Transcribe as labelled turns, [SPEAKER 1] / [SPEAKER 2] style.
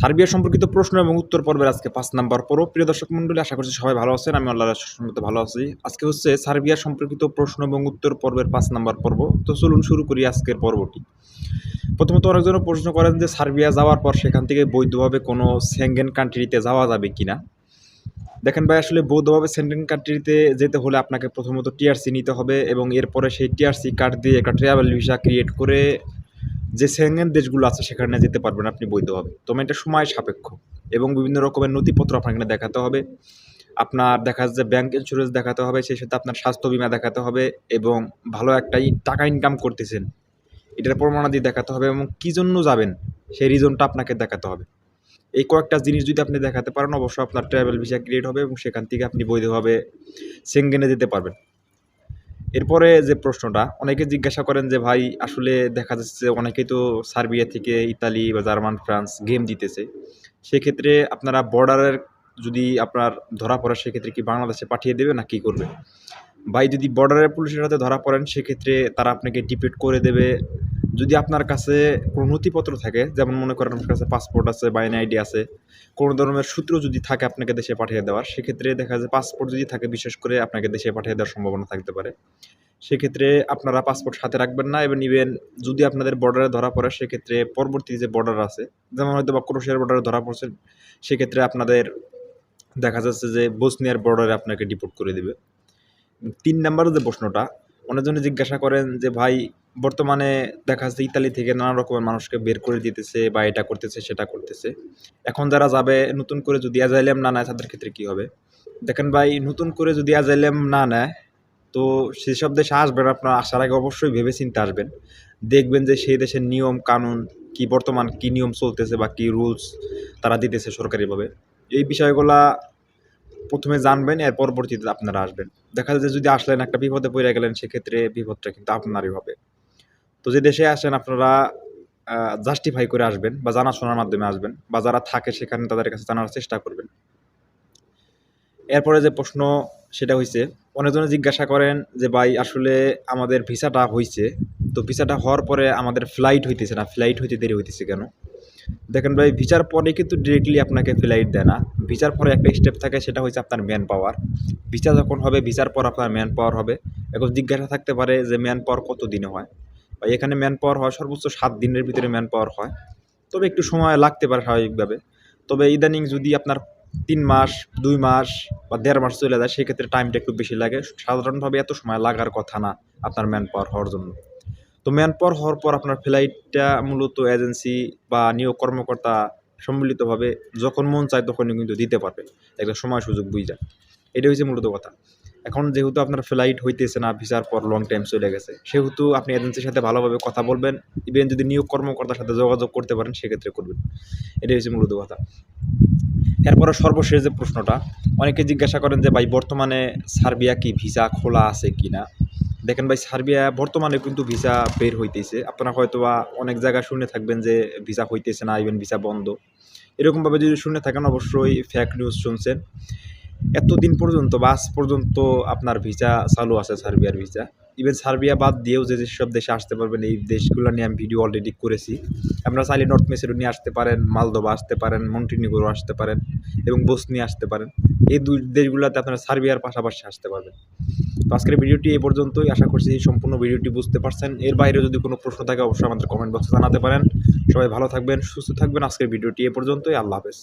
[SPEAKER 1] Serbia সম্পর্কিত প্রশ্ন এবং উত্তর পর্বের আজকে পাঁচ নাম্বার পর্ব। প্রিয় দর্শক মন্ডলী আশা করছি সবাই ভালো আছেন, আমি আল্লাহ সম্মত ভালো আছি। আজকে হচ্ছে সার্বিয়া সম্পর্কিত প্রশ্ন এবং উত্তর পর্বের পাঁচ নাম্বার পর্ব। তো চলুন শুরু করি আজকের পর্বটি। প্রথমত অনেকজন প্রশ্ন করেন যে, সার্বিয়া যাওয়ার পর সেখান থেকে বৈধভাবে কোনো সেঙ্গেন কান্ট্রিতে যাওয়া যাবে কিনা? দেখেন ভাই, আসলে বৌদ্ধভাবে সেন্টেন কান্ট্রিতে যেতে হলে আপনাকে প্রথমত টিআরসি নিতে হবে এবং এরপরে সেই টিআরসি কার্ড দিয়ে একটা ট্রাভেল ভিসা ক্রিয়েট করে যে সেঙ্গেন দেশগুলো আছে সেখানে যেতে পারবেন আপনি বৈধভাবে। তো এটা সময় সাপেক্ষ এবং বিভিন্ন রকমের নথিপত্র এখানে দেখাতে হবে। আপনার দেখা যাচ্ছে ব্যাংক ইন্স্যুরেন্স দেখাতে হবে, সেই সাথে আপনার স্বাস্থ্য বিমা দেখাতে হবে এবং ভালো একটা টাকা ইনকাম করতেছেন। এটার প্রমাণাদি দেখাতে হবে এবং কী জন্য যাবেন সেই রিজনটা আপনাকে দেখাতে হবে। এই কয়েকটা জিনিস যদি আপনি দেখাতে পারেন, অবশ্যই আপনার ট্রাভেল ভিসা ক্রিয়েট হবে এবং সেখান থেকে আপনি বৈধভাবে সেঙ্গেনে যেতে পারবেন। এরপরে যে প্রশ্নটা, অনেকে জিজ্ঞাসা করেন যে, ভাই, আসলে দেখা যাচ্ছে অনেকেই তো সার্বিয়া থেকে ইতালি বা জার্মান, ফ্রান্স গেম জিতেছে। সেক্ষেত্রে আপনারা বর্ডারের যদি আপনার ধরা পড়ে, সেক্ষেত্রে কি বাংলাদেশে পাঠিয়ে দেবে না কি করবে? ভাই, যদি বর্ডারের পুলিশের হাতে ধরা পড়েন, সেক্ষেত্রে তারা আপনাকে ডিপেট করে দেবে। যদি আপনার কাছে কোনো নথিপত্র থাকে, যেমন মনে করেন আপনার কাছে পাসপোর্ট আছে বাইন আইডি আছে, কোনো ধরনের সূত্র যদি থাকে আপনাকে দেশে পাঠিয়ে দেওয়ার, সেক্ষেত্রে দেখা যায় পাসপোর্ট যদি থাকে, বিশেষ করে আপনাকে দেশে পাঠিয়ে দেওয়ার সম্ভাবনা থাকতে পারে। সেক্ষেত্রে আপনারা পাসপোর্ট সাথে রাখবেন না এবং ইভেন যদি আপনাদের বর্ডারে ধরা পড়ে, সেক্ষেত্রে পরবর্তী যে বর্ডার আছে, যেমন হয়তো বা ক্রোশিয়ার বর্ডারে ধরা পড়ছে, সেক্ষেত্রে আপনাদের দেখা যাচ্ছে যে বসনিয়ার বর্ডারে আপনাকে ডিপোর্ট করে দেবে। তিন নাম্বার যে প্রশ্নটা, অনেকজনে জিজ্ঞাসা করেন যে, ভাই বর্তমানে দেখা যাচ্ছে ইতালি থেকে নানা রকমের মানুষকে বের করে দিতেছে বা এটা করতেছে, সেটা করতেছে। এখন যারা যাবে নতুন করে যদি অ্যাজাইলেম না নেয়, তাদের ক্ষেত্রে কী হবে? দেখেন ভাই, নতুন করে যদি অ্যাজাইলেম না নেয়, তো সেসব দেশে আসবেন আপনার, আসার আগে অবশ্যই ভেবে চিন্তে আসবেন। দেখবেন যে সেই দেশের নিয়ম, কানুন, কি বর্তমান কি নিয়ম চলতেছে বা কি রুলস তারা দিতেছে সরকারিভাবে। এই বিষয়গুলা প্রথমে জানবেন, এর পরবর্তীতে আপনারা আসবেন। দেখা যায় যে যদি আসলেন, একটা বিপদে পড়ে গেলেন, সেক্ষেত্রে বিপদটা কিন্তু আপনারই হবে। তো যে দেশে আসেন আপনারা জাস্টিফাই করে আসবেন বা জানাশোনার মাধ্যমে আসবেন বা যারা থাকে সেখানে তাদের কাছে জানার চেষ্টা করবেন। এরপরে যে প্রশ্ন সেটা হয়েছে অনেকজনে জিজ্ঞাসা করেন যে, ভাই, আসলে আমাদের ভিসাটা হয়েছে তো ভিসাটা হওয়ার পরে আমাদের ফ্লাইট হইতেছে না। ফ্লাইট হইতে দেরি হইতেছে কেন? দেখেন ভাই, ভিসার পরে কিন্তু ডিরেক্টলি আপনাকে ফ্লাইট দেয় না। ভিসার পরে একটা স্টেপ থাকে, সেটা হচ্ছে আপনার ম্যান পাওয়ার ভিসা যখন হবে, ভিসার পর আপনার ম্যান পাওয়ার হবে। এখন জিজ্ঞাসা থাকতে পারে যে ম্যান পাওয়ার কত দিনে হয়? বা এখানে ম্যান পাওয়ার হয় সর্বোচ্চ সাত দিনের ভিতরে ম্যান পাওয়ার হয়। তবে একটু সময় লাগতে পারে স্বাভাবিকভাবে। তবে ইদানিং যদি আপনার তিন মাস, দুই মাস বা দেড় মাস চলে যায়, সেক্ষেত্রে টাইমটা একটু বেশি লাগে। সাধারণভাবে এত সময় লাগার কথা না আপনার ম্যান পাওয়ার হওয়ার জন্য। তো ম্যান পাওয়ার হওয়ার পর আপনার ফ্লাইটটা মূলত এজেন্সি বা নিয়োগ কর্মকর্তা সম্মিলিতভাবে যখন মন চায় তখনই কিন্তু দিতে পারবে। একটা সময় সুযোগ বুঝা। এটা হচ্ছে মূলত কথা। এখন যেহেতু আপনার ফ্লাইট হইতেছে না ভিসার পর লং টাইম চলে গেছে, সেহেতু আপনি এজেন্সির সাথে ভালোভাবে কথা বলবেন ইভেন যদি নিয়োগ কর্মকর্তার সাথে যোগাযোগ করতে পারেন, সেক্ষেত্রে করবেন। এটাই হচ্ছে মূলত কথা। এরপরে সর্বশেষ যে প্রশ্নটা, অনেকে জিজ্ঞাসা করেন যে, ভাই, বর্তমানে সার্বিয়া কি ভিসা খোলা আছে কি না দেখেন ভাই, সার্বিয়া বর্তমানে কিন্তু ভিসা বের হইতেছে। আপনারা হয়তো বা অনেক জায়গায় শুনে থাকবেন যে ভিসা হইতেছে না ইভেন ভিসা বন্ধ। এরকমভাবে যদি শুনে থাকেন, অবশ্যই ফ্যাক নিউজ শুনছেন। এতদিন পর্যন্ত বা আজ পর্যন্ত আপনার ভিসা চালু আছে, সার্বিয়ার ভিসা। ইভেন সার্বিয়া বাদ দিয়েও যে যেসব দেশে আসতে পারবেন, এই দেশগুলো নিয়ে আমি ভিডিও অলরেডি করেছি। আপনারা চাইলে নর্থ মেসিডোনিয়া আসতে পারেন মালদোবা আসতে পারেন মন্টিনিগোরো আসতে পারেন এবং বসনিয়া আসতে পারেন। এই দুই দেশগুলোতে আপনারা সার্বিয়ার পাশাপাশি আসতে পারবেন। তো আজকের ভিডিওটি এই পর্যন্তই। আশা করছি এই সম্পূর্ণ ভিডিওটি বুঝতে পারছেন। এর বাইরে যদি কোনো প্রশ্ন থাকে, অবশ্যই আমাদের কমেন্ট বক্সে জানাতে পারেন। সবাই ভালো থাকবেন, সুস্থ থাকবেন। আজকের ভিডিওটি এ পর্যন্তই। আল্লাহ হাফেজ।